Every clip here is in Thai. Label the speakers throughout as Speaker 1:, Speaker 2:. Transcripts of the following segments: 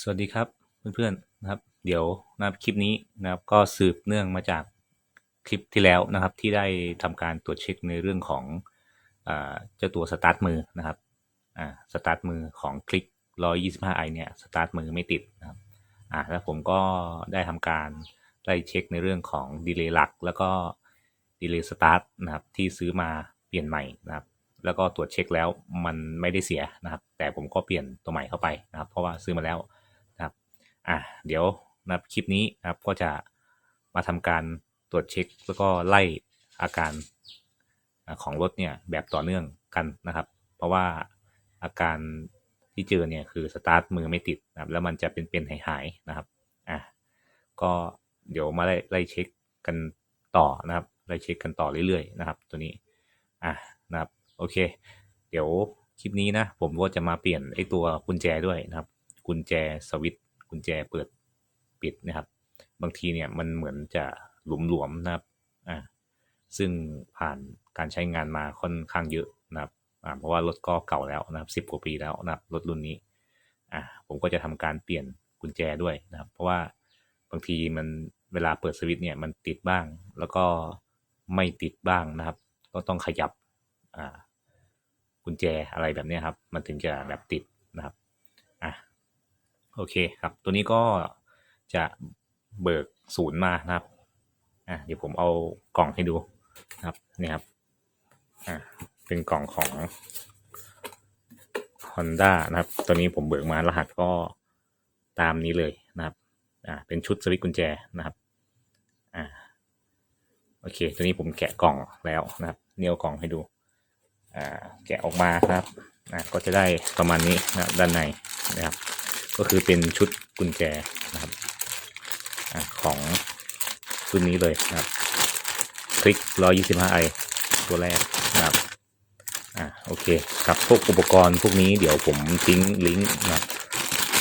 Speaker 1: สวัสดีครับเพื่อนๆนะครับ เดี๋ยวนะครับคลิปนี้นะครับก็สืบเนื่องมาจากคลิปที่แล้วนะครับ ที่ได้ทำการตรวจเช็คในเรื่องของเจ้าตัวสตาร์ทมือนะครับสตาร์ทมือของคลิก 125i เนี่ยสตาร์ทมือไม่ติดนะครับอ่าแล้วผมก็ได้ทำการไล่เช็คในเรื่องของดีเลย์หลัก แล้วก็ดีเลย์สตาร์ทนะครับที่ซื้อมาเปลี่ยนใหม่นะครับแล้วก็ตรวจเช็คแล้วมันไม่ได้เสียนะครับ แต่ผมก็เปลี่ยนตัวใหม่เข้าไปนะครับ เพราะว่าซื้อมาแล้ว อะเดี๋ยวนะคลิปนี้นะครับก็จะมาทำการตรวจเช็ค แล้วก็ไล่อาการของรถเนี่ยแบบต่อเนื่องกันนะครับ เพราะว่าอาการที่เจอเนี่ยคือสตาร์ทมือไม่ติดนะครับแล้วมันจะเป็นเป็นหายหายๆนะครับอะก็เดี๋ยวมาไล่ไล่เช็คกันต่อนะครับไล่เช็คกันต่อเรื่อยๆนะครับ ตัวนี้อะนะครับโอเค เดี๋ยวคลิปนี้นะผมก็จะมาเปลี่ยนไอตัวกุญแจด้วยนะครับ กุญแจสวิต กุญแจเปิดปิดนะครับ บางทีเนี่ยมันเหมือนจะหลวมๆนะครับอ่าซึ่งผ่านการใช้งานมาค่อนข้างเยอะนะครับอ่าเพราะว่ารถก็เก่าแล้วนะครับสิบกว่าปีแล้วนะครับรถรุ่นนี้อ่าผมก็จะทำการเปลี่ยนกุญแจด้วยนะครับ เพราะว่าบางทีมันเวลาเปิดสวิตช์เนี่ยมันติดบ้าง แล้วก็ไม่ติดบ้างนะครับ ก็ต้องขยับอ่ากุญแจอะไรแบบนี้ครับ มันถึงจะแบบติดนะครับ โอเคครับ ตัวนี้ก็จะเบิกศูนย์มานะครับอะเดี๋ยวผมเอากล่องให้ดูนะครับนี่ครับอะเป็นกล่องของ Honda นะครับ ตัวนี้ผมเบิกมารหัสก็ตามนี้เลยนะครับอ่าเป็นชุดสวิตกุญแจนะครับอ่าโอเค ตัวนี้ผมแกะกล่องแล้วนะครับเนี่ยวกล่องให้ดูอ่าแกะออกมาครับอ่าก็จะได้ประมาณนี้นะด้านในนะครับ ก็คือเป็นชุดกุญแจนะครับอของรุ่นนี้เลยนะครับ คลิก 125i ตัวแรกนะครับอ่าโอเคกับพวกอุปกรณ์พวกนี้เดี๋ยวผมทิ้งลิงก์นะครับ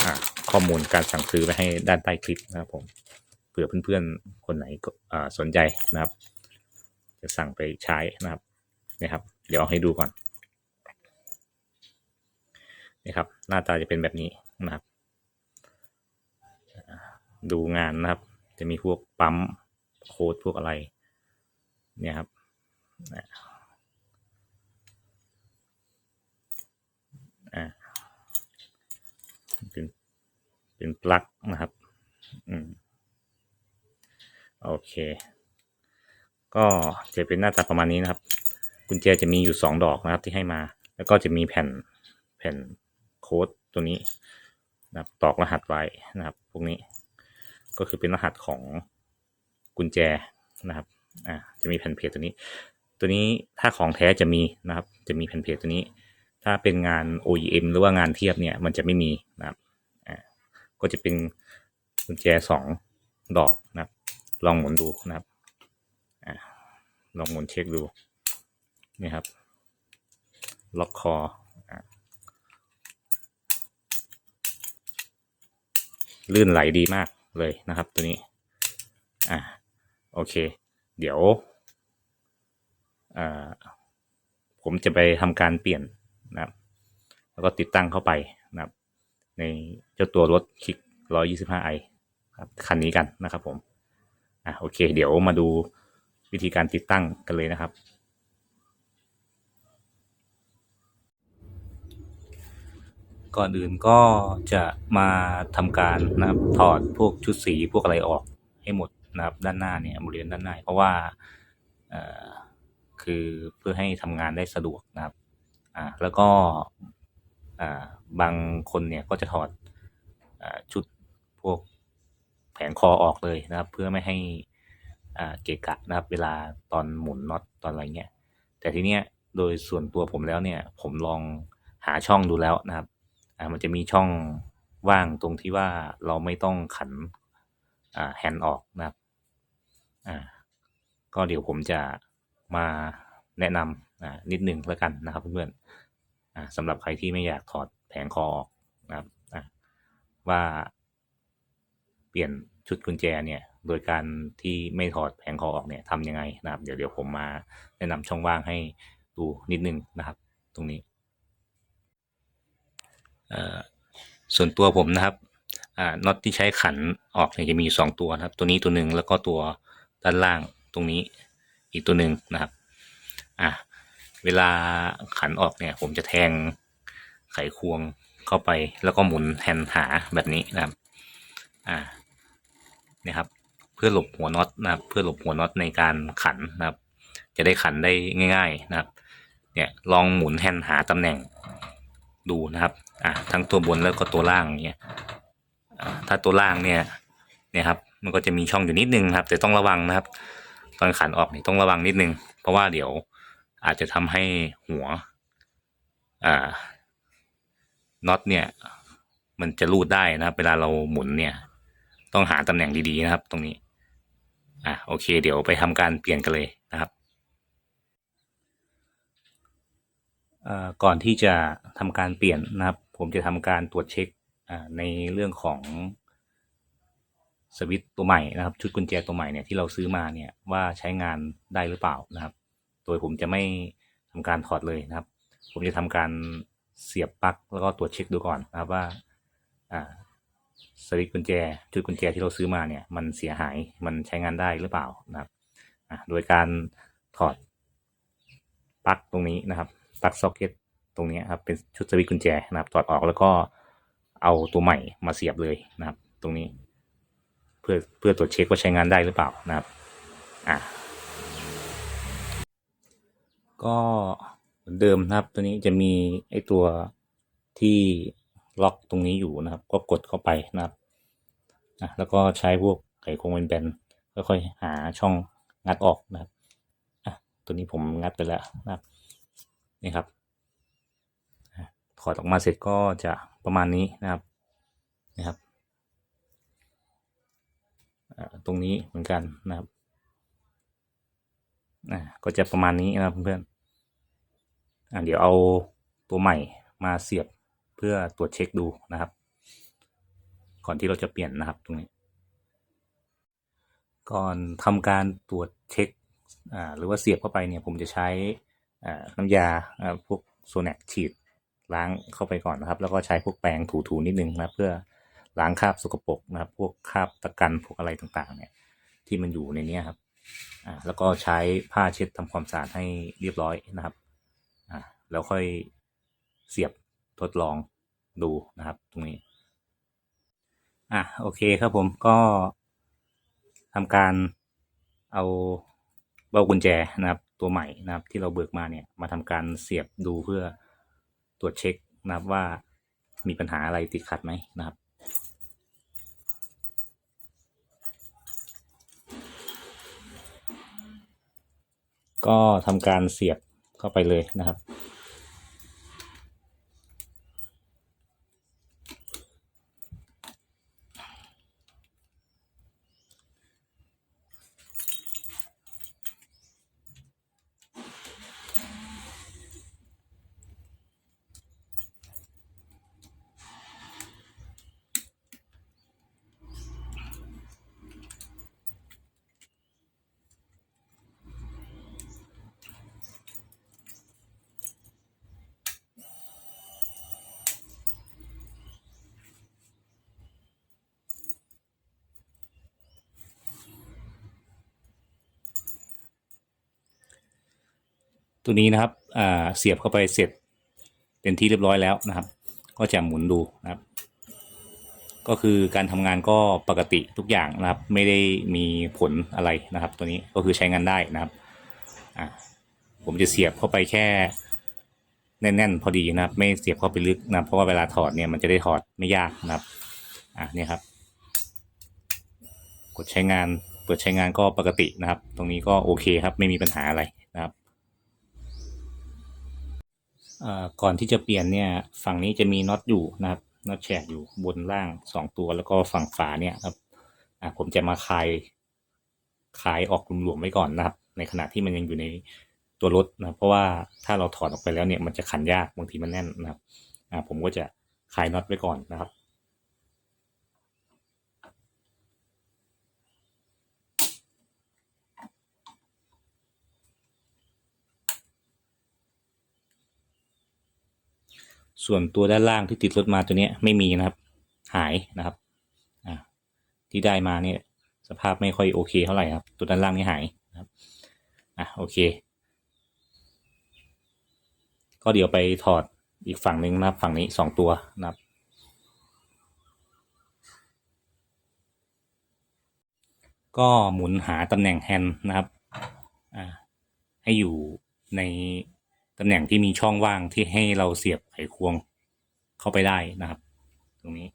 Speaker 1: อ่าข้อมูลการสั่งซื้อไว้ให้ด้านใต้คลิปนะครับผมเผื่อเพื่อนๆ คนไหนก็อ่าสนใจนะครับ จะสั่งไปใช้นะครับนะครับ เดี๋ยวให้ดูก่อนนี่ครับหน้าตาจะเป็นแบบนี้นะครับ ดูงานนะครับ จะมีพวกปั๊มโค้ดพวกอะไร เนี่ยครับอ่าเป็นเป็นปลั๊กนะครับอืมโอเค ก็จะเป็นหน้าตาประมาณนี้นะครับ กุญแจจะมีอยู่สองดอกนะครับที่ให้มา แล้วก็จะมีแผ่นแผ่นโค้ดตัวนี้นะครับตอกรหัสไว้นะครับ พวกนี้ ก็คือเป็นรหัสของกุญแจนะครับอ่าจะมีแผ่นเพจตัวนี้ ตัวนี้ถ้าของแท้จะมีนะครับ จะมีแผ่นเพจตัวนี้ ถ้าเป็นงาน OEM หรือว่างานเทียบเนี่ยมันจะไม่มีนะครับอ่าก็จะเป็นกุญแจสองดอกนะครับ ลองหมุนดูนะครับอ่าลองหมุนเช็คดูนี่ครับ ล็อกคออะลื่นไหลดีมาก เลยนะครับตัวนี้ อ่า โอเค เดี๋ยว อ่า ผมจะไปทำการเปลี่ยนนะครับ แล้วก็ติดตั้งเข้าไปนะครับ ในเจ้าตัวรถคลิก 125i ครับคันนี้กันนะครับผม อะโอเค เดี๋ยวมาดูวิธีการติดตั้งกันเลยนะครับ ก่อนอื่นก็จะมาทำการนะครับถอดพวกชุดสีพวกอะไรออกให้หมดนะครับด้านหน้าเนี่ยบริเวณด้านหน้า เพราะว่าคือเพื่อให้ทำงานได้สะดวกนะครับอ่าแล้วก็อ่าบางคนเนี่ยก็จะถอดอชุดพวกแผงคอออกเลยนะครับ เพื่อไม่ให้อ่าเกะกะนะครับ เวลาตอนหมุนน็อตตอนอะไรเงี้ยแต่ทีเนี้ยโดยส่วนตัวผมแล้วเนี่ยผมลองหาช่องดูแล้วนะครับ อ่ามันจะมีช่องว่างตรงที่ว่าเราไม่ต้องขันอ่าแฮนด์ออกนะครับอ่าก็เดี๋ยวผมจะมาแนะนำอ่านิดนึงแล้วกันนะครับเพื่อนๆอ่าสำหรับใครที่ไม่อยากถอดแผงคอออกนะครับอ่าว่าเปลี่ยนชุดกุญแจเนี่ยโดยการที่ไม่ถอดแผงคอออกเนี่ยทำยังไงนะครับ เดี๋ยวเดี๋ยวผมมาแนะนำช่องว่างให้ดูนิดนึงนะครับ ตรงนี้ ส่วนตัวผมนะครับน็อตที่ใช้ขันออกเนี่ยจะมีสองตัวนะครับ ตัวนี้ตัวหนึ่งแล้วก็ตัวด้านล่างตรงนี้อีกตัวหนึ่งนะครับอะเวลาขันออกเนี่ยผมจะแทงไขควงเข้าไปแล้วก็หมุนแฮนหาแบบนี้นะครับอ่าเนี่ยครับเพื่อหลบหัวน็อตนะครับเพื่อหลบหัวน็อตในการขันนะครับ จะได้ขันได้ง่าย ๆนะครับ เนี่ยลองหมุนแฮนหาตำแหน่ง ดูนะครับอ่าทั้งตัวบนแล้วก็ตัวล่างเนี่ยอ่าถ้าตัวล่างเนี่ยเนี่ยครับมันก็จะมีช่องอยู่นิดนึงครับ แต่ต้องระวังนะครับ ตอนขันออกนี่ต้องระวังนิดนึง เพราะว่าเดี๋ยวอาจจะทำให้หัวอ่าน็อตเนี่ย มันจะรูดได้นะครับ เวลาเราหมุนเนี่ย ต้องหาตำแหน่งดีๆนะครับ ตรงนี้ อะโอเค เดี๋ยวไปทำการเปลี่ยนกันเลยนะครับเอ่อ ก่อนที่จะทำการเปลี่ยนนะครับ ผมจะทำการตรวจเช็คในเรื่องของสวิตตัวใหม่นะครับ ชุดกุญแจตัวใหม่เนี่ยที่เราซื้อมาเนี่ยว่าใช้งานได้หรือเปล่านะครับ โดยผมจะไม่ทำการถอดเลยนะครับ ผมจะทำการเสียบปลั๊กแล้วก็ตรวจเช็คดูก่อนนะครับว่าสวิตกุญแจชุดกุญแจที่เราซื้อมาเนี่ยมันเสียหายมันใช้งานได้หรือเปล่านะครับโดยการถอดปลั๊กตรงนี้นะครับ ปลั๊กซ็อกเก็ตตรงนี้ครับเป็นชุดสวิตช์กุญแจนะครับถอดออกแล้วก็เอาตัวใหม่มาเสียบเลยนะครับ ตรงนี้ เพื่อเพื่อตรวจเช็คว่าใช้งานได้หรือเปล่านะครับอ่าก็เหมือนเดิมนะครับ ตัวนี้จะมีไอตัวที่ล็อกตรงนี้อยู่นะครับ ก็กดเข้าไปนะครับอะแล้วก็ใช้พวกไขควงแบนๆค่อยๆหาช่องงัดออกนะครับอะตัวนี้ผมงัดไปแล้วนะครับ นี่ครับถอดออกมาเสร็จก็จะประมาณนี้นะครับนะครับตรงนี้เหมือนกันนะครับก็จะประมาณนี้นะครับเพื่อนๆเดี๋ยวเอาตัวใหม่มาเสียบเพื่อตรวจเช็คดูนะครับ ก่อนที่เราจะเปลี่ยนนะครับตรงนี้ ก่อนทำการตรวจเช็คหรือว่าเสียบเข้าไปเนี่ยผมจะใช้ น้ำยาอ่าพวกโซแนกฉีดล้างเข้าไปก่อนนะครับ แล้วก็ใช้พวกแปรงถูๆนิดนึงนะเพื่อล้างคราบสกปรกนะครับ พวกคราบตะกันพวกอะไรต่างๆ เนี่ยที่มันอยู่ในนี้ครับอ่าแล้วก็ใช้ผ้าเช็ดทำความสะอาดให้เรียบร้อยนะครับอ่าแล้วค่อยเสียบทดลองดูนะครับ ตรงนี้อะโอเคครับผมก็ทำการเอาเบ้ากุญแจนะครับ ตัวใหม่นะครับ ที่เราเบิกมาเนี่ยมาทำการเสียบดูเพื่อตรวจเช็คนะครับว่ามีปัญหาอะไรติดขัดไหมนะครับ ก็ทำการเสียบเข้าไปเลยนะครับ ตัวนี้นะครับเสียบเข้าไปเสร็จเป็นที่เรียบร้อยแล้วนะครับ ก็จะหมุนดูนะครับ ก็คือการทำงานก็ปกติทุกอย่างนะครับ ไม่ได้มีผลอะไรนะครับ ตัวนี้ก็คือใช้งานได้นะครับผมจะเสียบเข้าไปแค่แน่นๆพอดีนะครับ ไม่เสียบเข้าไปลึกนะเพราะว่าเวลาถอดเนี่ยมันจะได้ถอดไม่ยากนะครับอ่าเนี่ครับ กดใช้งานเปิดใช้งานก็ปกตินะครับ ตรงนี้ก็โอเคครับ ไม่มีปัญหาอะไรนะครับ เอ่อ ก่อนที่จะเปลี่ยนเนี่ยฝั่งนี้จะมีน็อตอยู่นะครับน็อตแฉกอยู่บนล่างสองตัวแล้วก็ฝั่งฝาเนี่ยครับผมจะมาคลายคลายออกหลวมๆไว้ก่อนนะครับ ในขณะที่มันยังอยู่ในตัวรถนะเพราะว่าถ้าเราถอดออกไปแล้วเนี่ยมันจะขันยากบางทีมันแน่นนะครับผมก็จะคลายน็อตไว้ก่อนนะครับ ส่วนตัวด้านล่างที่ติดรถมาตัวนี้ไม่มีนะครับ หายนะครับที่ได้มาเนี่ยสภาพไม่ค่อยโอเคเท่าไหร่ครับ ตัวด้านล่างนี่หายนะครับอะโอเค ก็เดี๋ยวไปถอดอีกฝั่งหนึ่งนะครับ ฝั่งนี้สองตัวนะครับ ก็หมุนหาตำแหน่งแฮนด์นะครับอ่าให้อยู่ใน ตำแหน่งที่มีช่องว่างที่ให้เราเสียบไขควงเข้าไปได้นะครับ ตรงนี้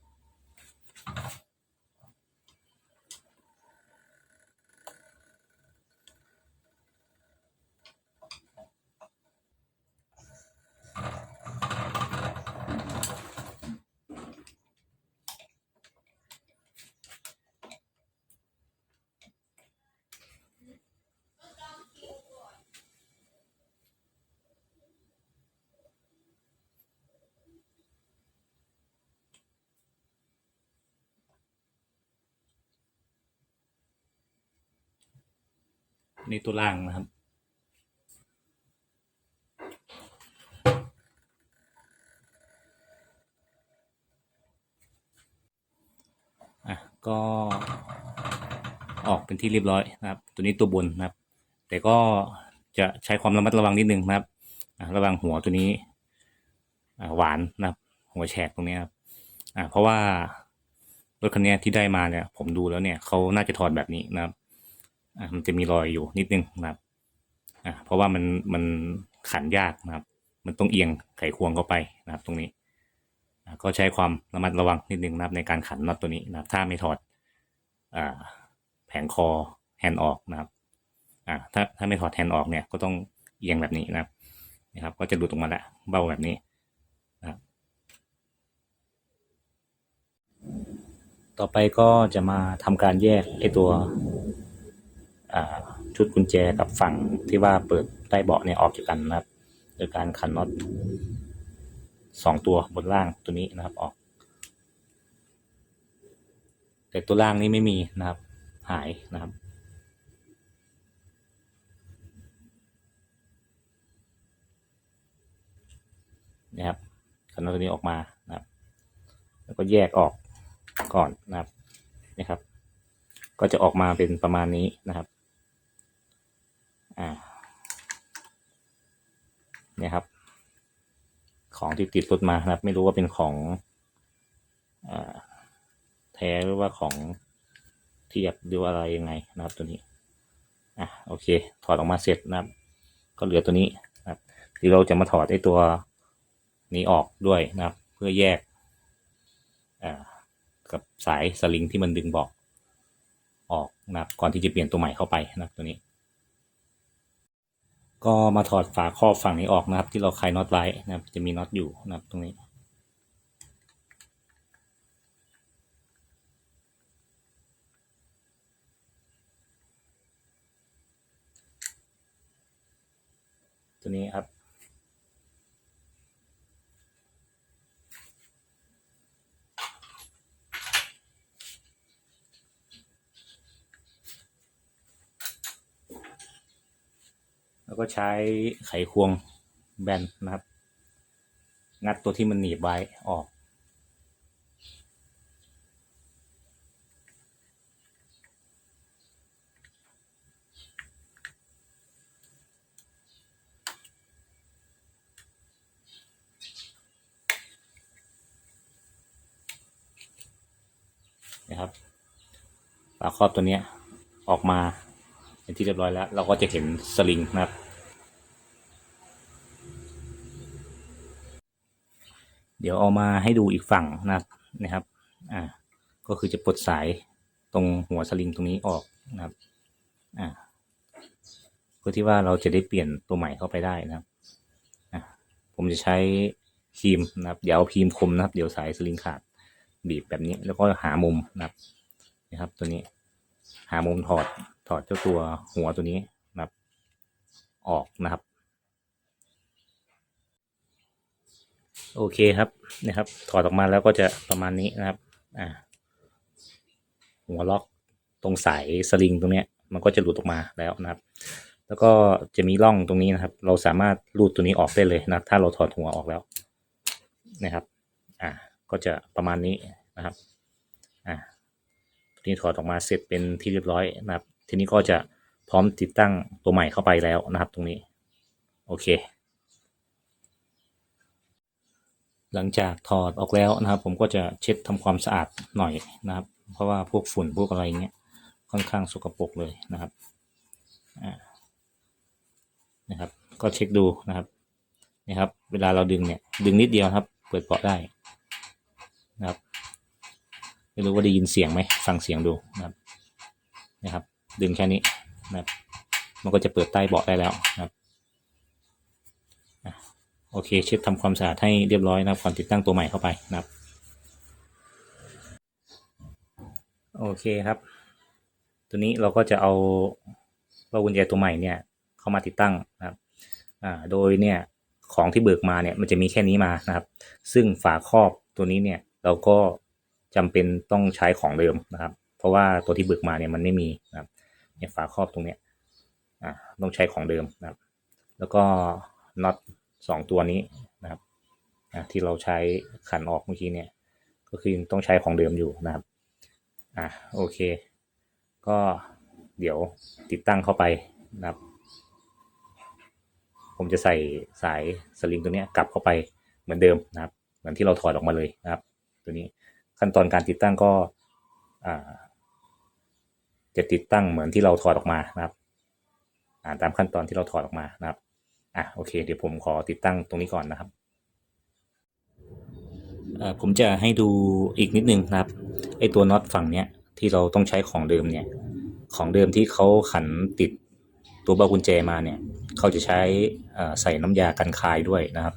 Speaker 1: นี่ตัวล่างนะครับ อะ ก็ออกเป็นที่เรียบร้อยนะครับ ตัวนี้ตัวบนนะครับ แต่ก็จะใช้ความระมัดระวังนิดนึงนะครับอะระวังหัวตัวนี้อะหวานนะครับ หัวแฉกตรงนี้ครับอะเพราะว่ารถคันนี้ที่ได้มาเนี่ย ผมดูแล้วเนี่ยเขาน่าจะถอดแบบนี้นะครับ มันจะมีรอยอยู่นิดนึงนะครับเพราะว่ามันมันขันยากนะครับ มันต้องเอียงไขควงเข้าไปนะครับ ตรงนี้ก็ใช้ความระมัดระวังนิดนึงนะครับในการขันน็อตตัวนี้นะครับถ้าไม่ถอดอแผงคอแฮนด์ออกนะครับถ้าถ้าไม่ถอดแฮนด์ออกเนี่ยก็ต้องเอียงแบบนี้นะครับนะครับ ก็จะหลุดออกมาละเบ้าแบบนี้นะครับต่อไปก็จะมาทำการแยกไอตัว ชุดกุญแจกับฝั่งที่ว่าเปิดใต้เบาะเนี่ยออกจากกันนะครับ โดยการขันน็อตสองตัวบนล่างตัวนี้นะครับออก แต่ตัวล่างนี้ไม่มีนะครับ หายนะครับนะครับขันน็อตตัวนี้ออกมานะครับ แล้วก็แยกออกก่อนนะครับนะครับ ก็จะออกมาเป็นประมาณนี้นะครับ อ่าเนี่ยครับ ของที่ติดรถมาครับ ไม่รู้ว่าเป็นของอแท้หรือว่าของเทียบหรืออะไรยังไงนะครับตัวนี้ อะโอเค ถอดออกมาเสร็จนะครับ ก็เหลือตัวนี้นะครับที่เราจะมาถอดไอ้ตัวนี้ออกด้วยนะครับ เพื่อแยกอ่ากับสายสลิงที่มันดึงบอกออกนะครับก่อนที่จะเปลี่ยนตัวใหม่เข้าไปนะครับตัวนี้ ก็มาถอดฝาครอบฝั่งนี้ออกนะครับ ที่เราคลายน็อตไว้นะครับ จะมีน็อตอยู่นะครับตรงนี้ ตัวนี้ครับ แล้วก็ใช้ไขควงแบนนะครับ งัดตัวที่มันหนีบไว้ออก นะครับ ฝาครอบตัวนี้ออกมา เป็นที่เรียบร้อยแล้ว เราก็จะเห็นสลิงนะครับ เดี๋ยวเอามาให้ดูอีกฝั่งนะครับนะครับอ่าก็คือจะปลดสายตรงหัวสลิงตรงนี้ออกนะครับอ่าเพื่อที่ว่าเราจะได้เปลี่ยนตัวใหม่เข้าไปได้นะครับอ่าผมจะใช้ครีมนะครับเดี๋ยวเอาครีมคมนะครับ เดี๋ยวสายสลิงขาดบีบแบบนี้แล้วก็หามุมนะครับนะครับ ตัวนี้หามุมถอด ถอดเจ้าตัวหัวตัวนี้นะครับ ออกนะครับ โอเคครับนะครับ ถอดออกมาแล้วก็จะประมาณนี้นะครับ อ่า หัวล็อกตรงสายสลิงตรงเนี้ย มันก็จะหลุดออกมาแล้วนะครับ แล้วก็จะมีร่องตรงนี้นะครับ เราสามารถรูดตัวนี้ออกได้เลยนะถ้าเราถอดหัวออกแล้วนะครับ อ่า ก็จะประมาณนี้นะครับ อ่านี่ถอดออกมาเสร็จเป็นที่เรียบร้อยนะครับ ทีนี้ก็จะพร้อมติดตั้งตัวใหม่เข้าไปแล้วนะครับตรงนี้ โอเค หลังจากถอดออกแล้วนะครับ ผมก็จะเช็ดทำความสะอาดหน่อยนะครับ เพราะว่าพวกฝุ่นพวกอะไรเงี้ยค่อนข้างสกปรกเลยนะครับนะครับ ก็เช็คดูนะครับนี่ครับ เวลาเราดึงเนี่ยดึงนิดเดียวครับ เปิดเปาะได้นะครับไม่รู้ว่าได้ยินเสียงไหมฟังเสียงดูนะครับนะครับ ดึงแค่นี้นะครับ มันก็จะเปิดใต้เบาะได้แล้วนะครับโอเคเช็ดทำความสะอาดให้เรียบร้อยนะครับก่อนติดตั้งตัวใหม่เข้าไปนะครับโอเคครับ ตัวนี้เราก็จะเอาว่ากุญแจตัวใหม่เนี่ยเข้ามาติดตั้งนะครับอ่าโดยเนี่ยของที่เบิกมาเนี่ยมันจะมีแค่นี้มานะครับ ซึ่งฝาครอบตัวนี้เนี่ยเราก็จำเป็นต้องใช้ของเดิมนะครับ เพราะว่าตัวที่เบิกมาเนี่ยมันไม่มีนะครับ เนี่ยฝาครอบตรงเนี้ยอ่าต้องใช้ของเดิมนะครับ แล้วก็น็อตสองตัวนี้นะครับอ่าที่เราใช้ขันออกเมื่อกี้เนี่ยก็คือต้องใช้ของเดิมอยู่นะครับอ่าโอเค ก็เดี๋ยวติดตั้งเข้าไปนะครับ ผมจะใส่สายสลิงตัวนี้กลับเข้าไปเหมือนเดิมนะครับ เหมือนที่เราถอดออกมาเลยนะครับ ตัวนี้ขั้นตอนการติดตั้งก็อ่า จะติดตั้งเหมือนที่เราถอดออกมานะครับอ่าตามขั้นตอนที่เราถอดออกมานะครับอะโอเค เดี๋ยวผมขอติดตั้งตรงนี้ก่อนนะครับเอ่อผมจะให้ดูอีกนิดนึงนะครับไอตัวน็อตฝั่งเนี้ยที่เราต้องใช้ของเดิมเนี่ยของเดิมที่เขาขันติดตัวเบ้ากุญแจมาเนี่ยเขาจะใช้อ่าใส่น้ำยากันคายด้วยนะครับ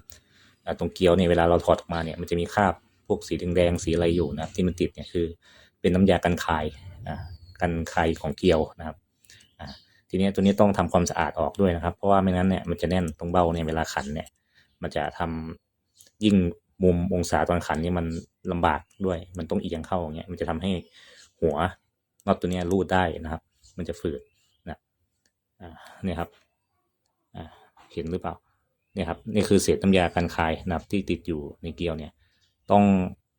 Speaker 1: ตรงเกลียวเนี่ยเวลาเราถอดออกมาเนี่ยมันจะมีคราบพวกสีแดงๆสีอะไรอยู่นะครับที่มันติดเนี่ยคือเป็นน้ำยากันคายอ่า กันคายของเกลียวนะครับทีนี้ตัวนี้ต้องทำความสะอาดออกด้วยนะครับ เพราะว่าไม่งั้นเนี่ยมันจะแน่นตรงเบ้าเนี่ยเวลาขันเนี่ย มันจะทำยิ่งมุมองศาตอนขันนี่มันลำบากด้วย มันต้องเอียงเข้าอย่างเงี้ยมันจะทำให้หัวน็อตตัวนี้รูดได้นะครับ มันจะฝืดนะเนี่ยครับเห็นหรือเปล่าเนี่ยครับนี่คือเศษน้ำยากันคายนะครับ ที่ติดอยู่ในเกลียวเนี่ย ต้อง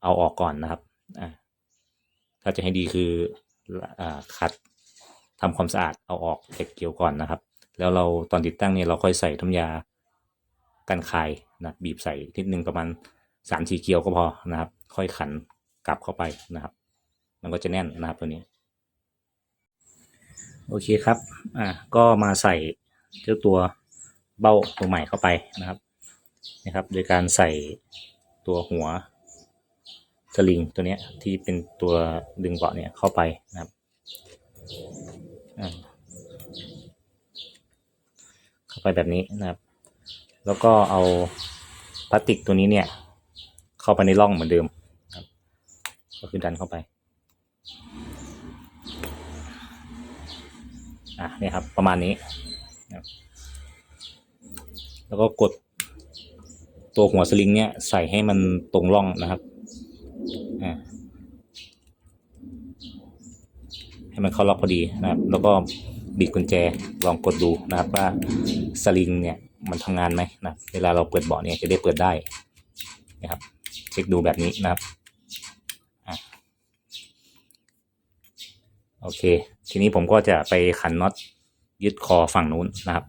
Speaker 1: เอาออกก่อนนะครับถ้าจะให้ดีคือ อ่าคัดทำความสะอาดเอาออกจากเกลียวก่อนนะครับ แล้วเราตอนติดตั้งเนี่ยเราค่อยใส่น้ำยากันคายนะบีบใส่นิดนึงประมาณสามสี่เกลียวก็พอนะครับ ค่อยขันกลับเข้าไปนะครับ มันก็จะแน่นนะครับตัวนี้โอเคครับ อ่า ก็มาใส่เจ้าตัวเบ้าตัวใหม่เข้าไปนะครับ นะครับ โดยการใส่ตัวหัว สลิงตัวเนี้ยที่เป็นตัวดึงเบาะเนี่ยเข้าไปนะครับเข้าไปแบบนี้นะครับ แล้วก็เอาพลาสติกตัวนี้เนี่ย เข้าไปในร่องเหมือนเดิมนะครับ ก็คือดันเข้าไปอะนี่ครับประมาณนี้นะแล้วก็กดตัวหัวสลิงเนี่ยใส่ให้มันตรงร่องนะครับ ให้มันเข้าล็อกพอดีนะครับ แล้วก็บิดกุญแจลองกดดูนะครับว่าสลิงเนี่ยมันทำงานไหมนะเวลาเราเปิดเบาะเนี่ยจะได้เปิดได้นะครับ เช็คดูแบบนี้นะครับอะโอเค ทีนี้ผมก็จะไปขันน็อตยึดคอฝั่งนู้นนะครับ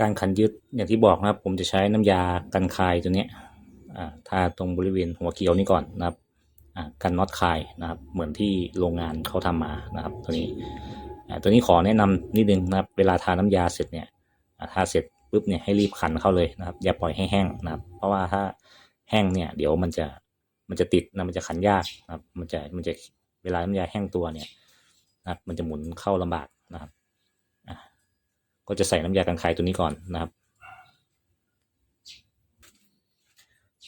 Speaker 1: การขันยึดอย่างที่บอกนะครับ ผมจะใช้น้ำยากันคายตัวนี้ทาตรงบริเวณหัวเกลียวนี่ก่อนนะครับอ่ากันน็อตคายนะครับ เหมือนที่โรงงานเขาทำมานะครับ ตัวนี้ตัวนี้ขอแนะนำนิดนึงนะครับ เวลาทาน้ำยาเสร็จเนี่ยทาเสร็จปุ๊บเนี่ยให้รีบขันเข้าเลยนะครับ อย่าปล่อยให้แห้งนะครับ เพราะว่าถ้าแห้งเนี่ยเดี๋ยวมันจะมันจะติดนะมันจะขันยากนะครับ มันจะมันจะเวลาน้ำยาแห้งตัวเนี่ยนะครับ มันจะหมุนเข้าลำบากนะครับ ก็จะใส่น้ำยากันคายตัวนี้ก่อนนะครับ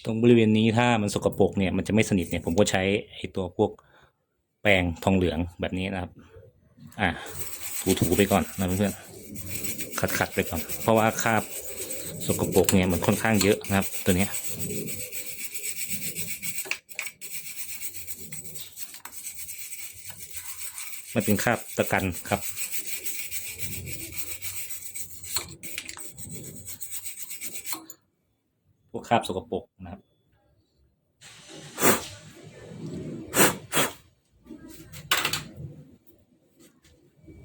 Speaker 1: ตรงบริเวณนี้ถ้ามันสกปรกเนี่ยมันจะไม่สนิทเนี่ยผมก็ใช้ไอ้ตัวพวกแปรงทองเหลืองแบบนี้นะครับ อะถูๆไปก่อนนะเพื่อนๆขัดๆไปก่อน เพราะว่าคราบสกปรกเนี่ยมันค่อนข้างเยอะนะครับ ตัวเนี้ยมันเป็นคราบตะกันครับ คราบสกปรกนะครับ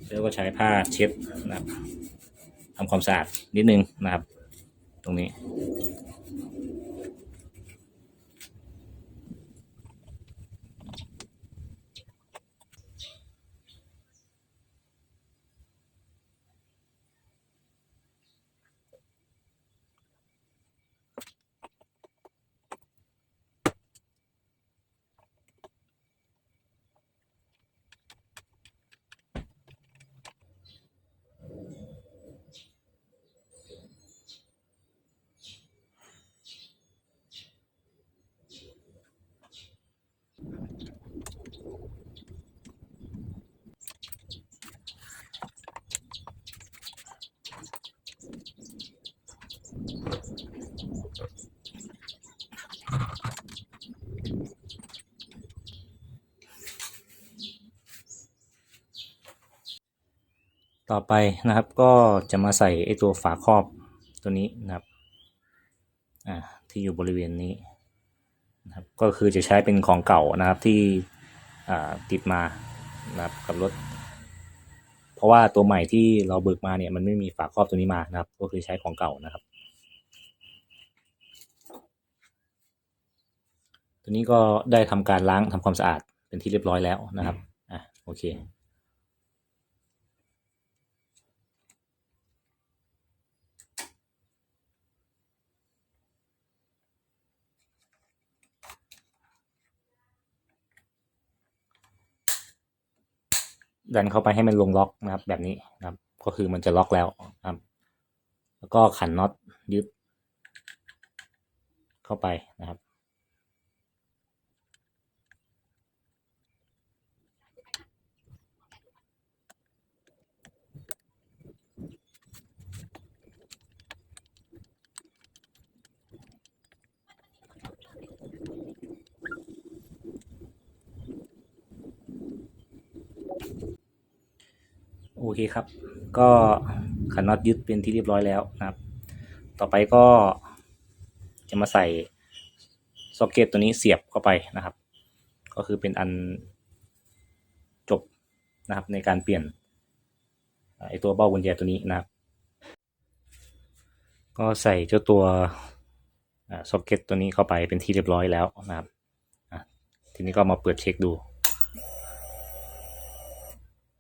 Speaker 1: แล้วก็ใช้ผ้าเช็ดนะครับทำความสะอาดนิดนึงนะครับ ตรงนี้ ต่อไปนะครับก็จะมาใส่ไอตัวฝาครอบตัวนี้นะครับอ่าที่อยู่บริเวณนี้นะครับก็คือจะใช้เป็นของเก่านะครับที่อ่าติดมานะครับกับรถ เพราะว่าตัวใหม่ที่เราเบิกมาเนี่ยมันไม่มีฝาครอบตัวนี้มานะครับ ก็คือใช้ของเก่านะครับ ตัวนี้ก็ได้ทำการล้างทำความสะอาดเป็นที่เรียบร้อยแล้วนะครับอะโอเค ดันเข้าไปให้มันลงล็อกนะครับ แบบนี้นะครับ ก็คือมันจะล็อกแล้วนะครับ แล้วก็ขันน็อตยึด เข้าไปนะครับ โอเคครับ ก็ขันน็อตยึดเป็นที่เรียบร้อยแล้วนะครับ ต่อไปก็จะมาใส่ซ็อกเก็ตตัวนี้เสียบเข้าไปนะครับ ก็คือเป็นอันจบนะครับในการเปลี่ยนไอตัวเบ้ากุญแจตัวนี้นะครับ ก็ใส่เจ้าตัวซ็อกเก็ตตัวนี้เข้าไปเป็นที่เรียบร้อยแล้วนะครับทีนี้ก็มาเปิดเช็คดู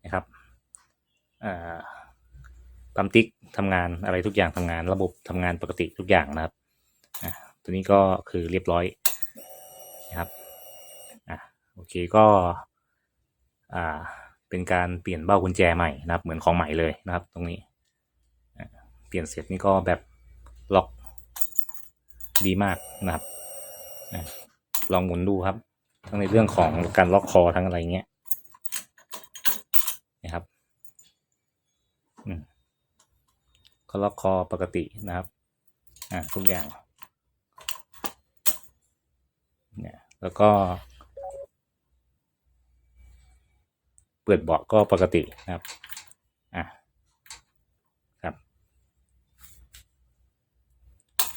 Speaker 1: นะครับ อ่า ปั๊มติ๊กทำงานอะไรทุกอย่างทำงานระบบทำงานปกติทุกอย่างนะครับตัวนี้ก็คือเรียบร้อยนะครับอะโอเคก็อ่าเป็นการเปลี่ยนเบ้ากุญแจใหม่นะครับ เหมือนของใหม่เลยนะครับ ตรงนี้ เปลี่ยนเสร็จนี่ก็แบบล็อกดีมากนะครับอลองหมุนดูครับ ทั้งในเรื่องของการล็อกคอทั้งอะไรเงี้ยนะครับ ก็ล็อกคอปกตินะครับ อ่าทุกอย่าง เนี่ย แล้วก็ เปิดเบาะก็ปกตินะครับ อะครับ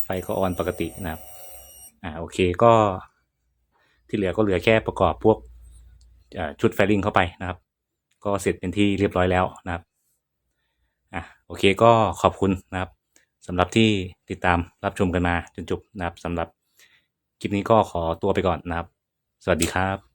Speaker 1: ไฟก็ออนปกตินะครับ อ่าโอเคก็ที่เหลือก็เหลือแค่ประกอบพวกชุดไฟลิงเข้าไปนะครับ ก็เสร็จเป็นที่เรียบร้อยแล้วนะครับ โอเคก็ขอบคุณนะครับสำหรับที่ติดตามรับชมกันมาจนจบนะครับสำหรับคลิปนี้ก็ขอตัวไปก่อนนะครับ สวัสดีครับ